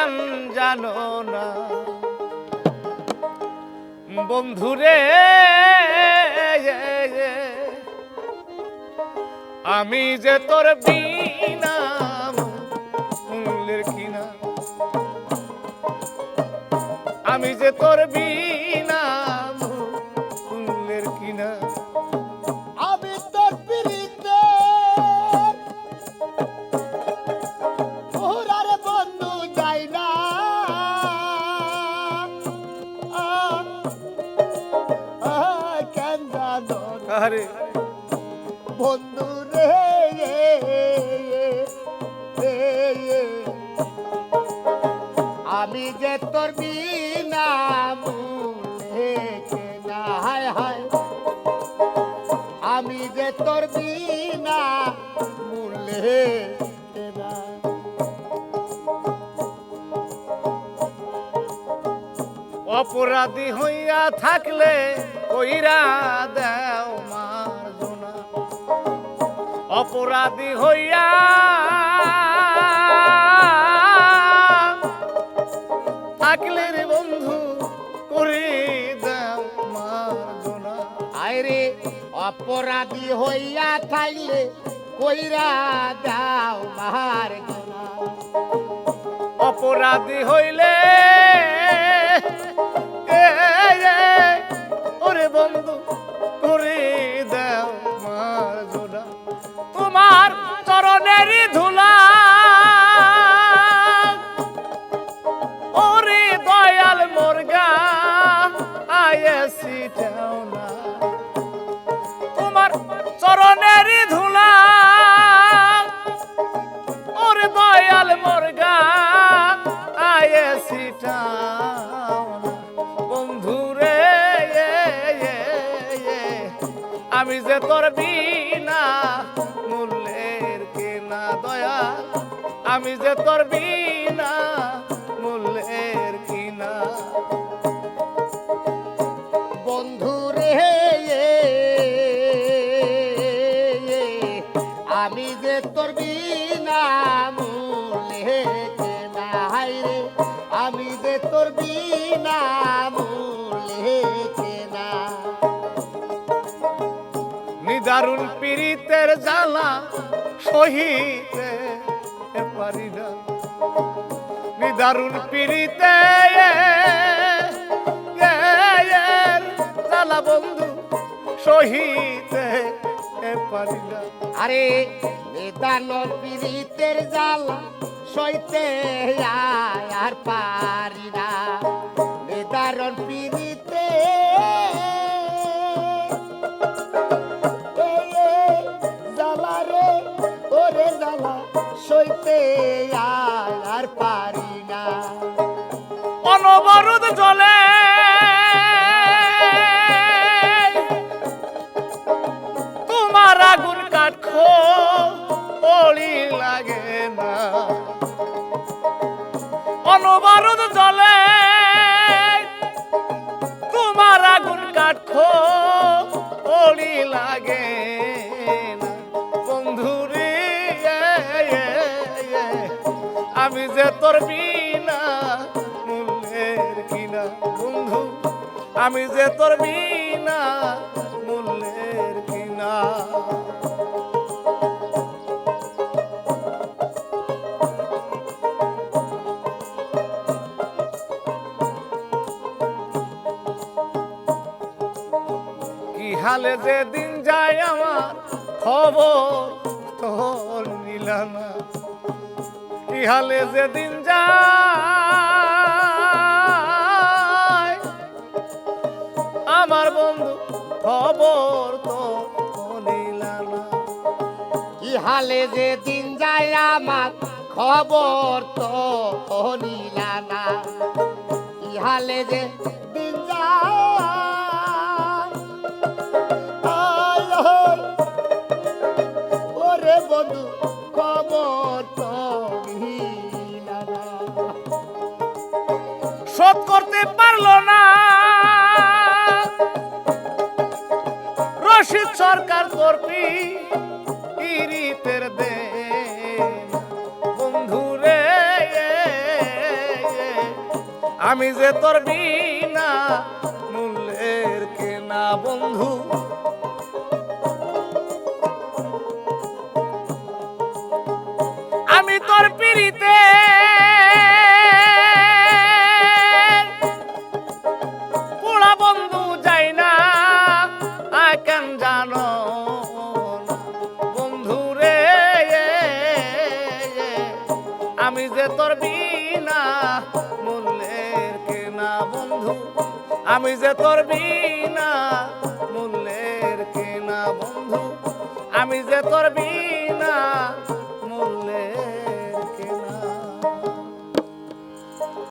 কেন জানো না। বন্ধুরে আমি যে তোর বিনা কিনা। আমি যে তোর বিনা আরে বন্ধু রে আমি যে তোর বিনা হায় হায়। আমি যে তোর বিনা মূলে অপরাধী হইয়া থাকলে কইরা দেও মার্জনা। অপরাধী হইয়া থাকলে রে বন্ধু, করে দেও মার্জনা। আরে অপরাধী হইয়া থাকলে কইরা দাও মার গোনা অপরাধী হইলে আমি যে তোর বিনা মূল্যের কেনা দয়াল, আমি যে তোর বিনা মূল্যের কিনা। বন্ধু রে, আমি যে তোর বিনা মূলে কেনাই রে, আমি যে তোর বিনা নিদারুণ পীড়িতের জ্বালা সহিতে পারি না। নিদারুণ পীড়িতে জ্বালা বন্ধু সহিতে পারি না। আরে নিদান পীড়িতের জ্বালা সইতে আর পারি না। নিদারণ পীড়িতে অনবরুদ জলে তোমার আগুন কাঠো অলি লাগে না। অনবরুদ জলে তোমার আগুন কাঠো অলি লাগে আমি যে তোর বিনা আমি যে তোর বিনা মূল্যের কিনা। হালে যে দিন যায় আমার খবর তোর নিলানা কি হালে যে দিন যায় কি হালে যে দিন যায় আমার খবর তো নিলা না। কি হালে যে দিন যায় ওরে বন্ধু, খবর তো শোধ করতে পারল না। রশিদ সরকার তোর আমি যে তোর বিনা মূল্যের কেনা বন্ধু। আমি তোর পিড়িতে পোড়া বন্ধু যাই না কেন জানো? বন্ধু রে, আমি যে তোর বিনা আমি যে তোর বিনা মূল্যের কেনা বন্ধু আমি যে তোর বিনা